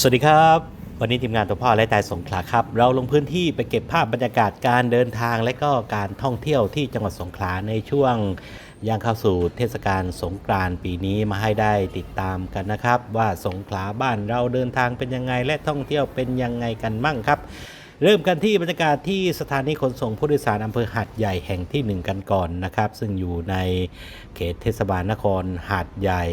สวัสดีครับ วันนี้ทีมงานตัวพ่อและตายสงขลาครับ เราลงพื้นที่ไปเก็บภาพบรรยากาศการเดินทางและก็การท่องเที่ยวที่จังหวัดสงขลาในช่วงย่างเข้าสู่เทศกาลสงกรานต์ปีนี้มาให้ได้ติดตามกันนะครับ ว่าสงขลาบ้านเราเดินทางเป็นยังไงและท่องเที่ยวเป็นยังไงกันมั่งครับ เริ่มกันที่บรรยากาศที่สถานีขนส่งผู้โดยสารอำเภอหาดใหญ่แห่งที่หนึ่งกันก่อนนะครับ ซึ่งอยู่ในเขตเทศบาลนครหาดใหญ่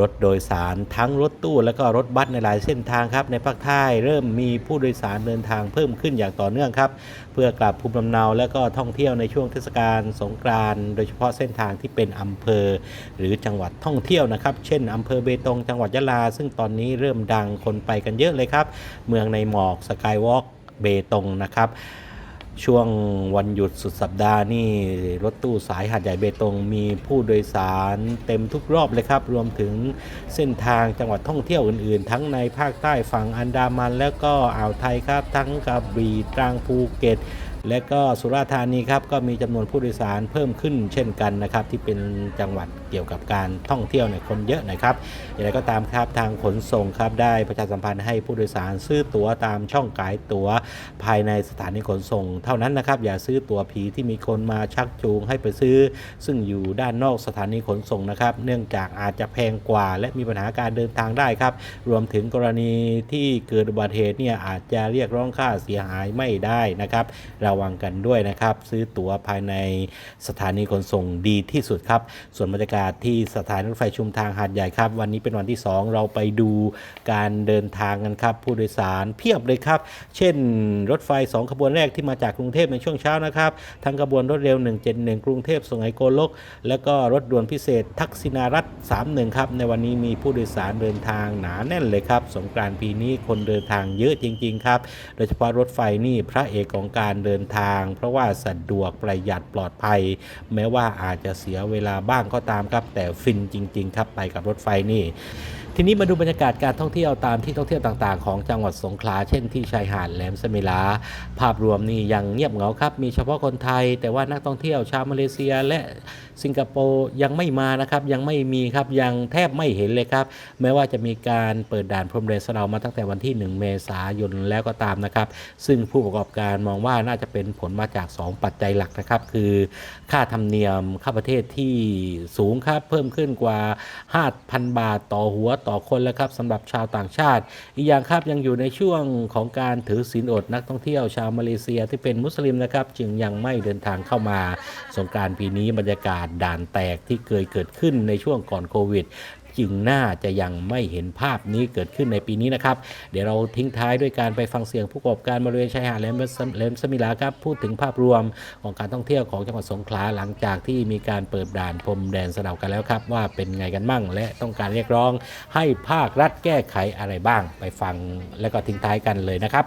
รถโดยสารทั้งรถตู้และก็รถบัสในหลายเส้นทางครับในภาคใต้เริ่มมีผู้โดยสารเดินทางเพิ่มขึ้นอย่างต่อเนื่องครับ เพื่อกลับภูมิลำเนาและก็ท่องเที่ยวในช่วงเทศกาลสงกรานต์โดยเฉพาะเส้นทางที่เป็นอำเภอ หรือจังหวัดท่องเที่ยวนะครับ เช่นอำเภอเบตงจังหวัดยะลา ซึ่งตอนนี้เริ่มดังคนไปกันเยอะเลยครับ เมืองในหมอกสกายวอล์กเบตงนะครับ ช่วงวันหยุดสุดสัปดาห์นี่รถตู้สายหาดใหญ่เบตงมีผู้โดยสารเต็มทุกรอบเลยครับ รวมถึงเส้นทางจังหวัดท่องเที่ยวอื่นๆ ทั้งในภาคใต้ฝั่งอันดามัน แล้วก็อ่าวไทยครับ ทั้งกระบี่ตรังภูเก็ต และก็สุราษฎร์ธานีครับก็มีจำนวนผู้โดยสารเพิ่มขึ้นเช่นกันนะครับที่เป็นจังหวัดเกี่ยวกับการท่องเที่ยวในยคนเยอะหนะครับอย่างไรก็ตามครับทางขนส่งครับได้ประชาสัมพันธ์ให้ผู้โดยสารซื้อตั๋วตามช่องขายตั๋วภายในสถานีขนส่ง เท่านั้นนะครับอย่าซื้อตั๋วผีที่มีคนมาชักจูงให้ไปซื้อ ซึ่งอยู่ด้านนอกสถานีขนส่งนะครับ เนื่องจากอาจจะแพงกว่า และมีปัญหาการเดินทางได้ครับ รวมถึงกรณีที่เกิดอุบัติเหตุเนี่ยอาจจะเรียกร้องค่าเสียหายไม่ได้นะครับ เระวังกันด้วยนะครับ ซื้อตั๋วภายในสถานีขนส่งดีที่สุดครับ ส่วนบรรยากาศที่สถานีรถไฟชุมทางหาดใหญ่ครับ วันนี้เป็นวันที่ 2 เราไปดูการเดินทางกันครับ ผู้โดยสารเพียบเลยครับ เช่น รถไฟ 2 ขบวนแรกที่มาจากกรุงเทพในช่วงเช้านะครับทั้งขบวนรถเร็ว 171 กรุงเทพสุไหงโกลก แล้วก็รถด่วนพิเศษทักษิณารัฐ31 ครับในวันนี้มีผู้โดยสารเดินทางหนาแน่นเลยครับ สงกรานต์ปีนี้คนเดินทางเยอะจริง ๆ ครับ โดยเฉพาะรถไฟนี่พระเอกของการเดินทาง เพราะว่าสะดวกประหยัดปลอดภัย แม้ว่าอาจจะเสียเวลาบ้างก็ตามครับ แต่ฟินจริง ๆ ครับไปกับรถไฟนี่ ทีนี้มาดูบรรยากาศการท่องเที่ยวตามที่ท่องเที่ยวต่างๆ ของจังหวัดสงขลาเช่นที่ชายหาดแหลมสมิลา ภาพรวมนี่ยังเงียบเหงาครับ มีเฉพาะคนไทย แต่ว่านักท่องเที่ยวชาวมาเลเซียและสิงคโปร์ยังไม่มานะครับ ยังไม่มีครับยังแทบไม่เห็นเลยครับ แม้ว่าจะมีการเปิดด่านพรมแดนสะเดามาตั้งแต่วันที่ 1 เมษายนแล้วก็ตามนะครับ ซึ่งผู้ประกอบการมองว่าน่าจะเป็นผลมาจาก 2 ปัจจัยหลักนะครับ คือค่าธรรมเนียมเข้าประเทศที่สูงครับเพิ่มขึ้นกว่า 5,000 บาทต่อหัวต่อคนแล้วครับสำหรับชาวต่างชาติ อีกอย่างครับยังอยู่ในช่วงของการถือศีลอดนักท่องเที่ยวชาวมาเลเซียที่เป็นมุสลิมนะครับจึงยังไม่เดินทางเข้ามาสงการปีนี้บรรยากาศด่านแตกที่เคยเกิดขึ้นในช่วงก่อนโควิด จึงน่าจะยังไม่เห็นภาพนี้เกิดขึ้นในปีนี้นะครับ เดี๋ยวเราทิ้งท้ายด้วยการไปฟังเสียงผู้ประกอบการบริเวณชายหาดแหลมแหลมสมิลาครับพูดถึงภาพรวมของการท่องเที่ยวของจังหวัดสงขลาหลังจากที่มีการเปิดด่านพรมแดนสะเดากันแล้วครับ ว่าเป็นไงกันมั่ง และต้องการเรียกร้องให้ภาครัฐแก้ไขอะไรบ้าง ไปฟังแล้วก็ทิ้งท้ายกันเลยนะครับ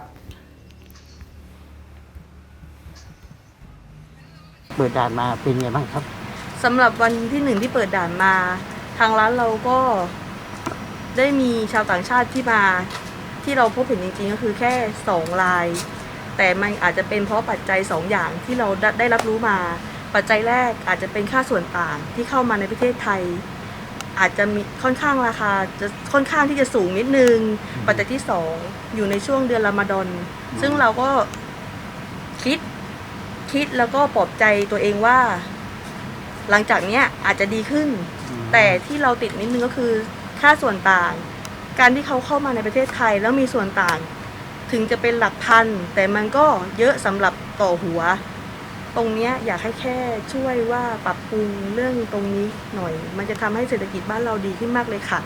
เปิดด่านมาเป็นไงบ้างครับสำหรับวันที่หนึ่งที่เปิดด่านมา ทางร้านเราก็ได้มีชาวต่างชาติที่มาที่เราพบเห็นจริงๆก็คือแค่สองราย แต่มันอาจจะเป็นเพราะปัจจัยสองอย่างที่เราได้รับรู้มา ปัจจัยแรกอาจจะเป็นค่าส่วนต่างที่เข้ามาในประเทศไทย อาจจะมีค่อนข้างราคาจะค่อนข้างที่จะสูงนิดนึง ปัจจัยที่สองอยู่ในช่วงเดือนรอมฎอนซึ่งเราก็คิดคิดแล้วก็ปลอบใจตัวเองว่า หลังจากเนี้ยอาจจะดีขึ้น แต่ที่เราติดนิดนึงก็คือค่าส่วนต่าง การที่เขาเข้ามาในประเทศไทยแล้วมีส่วนต่าง ถึงจะเป็นหลักพัน แต่มันก็เยอะสำหรับต่อหัว ตรงเนี้ยอยากให้แค่ช่วยว่าปรับปรุงเรื่องตรงนี้หน่อย มันจะทำให้เศรษฐกิจบ้านเราดีขึ้นมากเลยค่ะ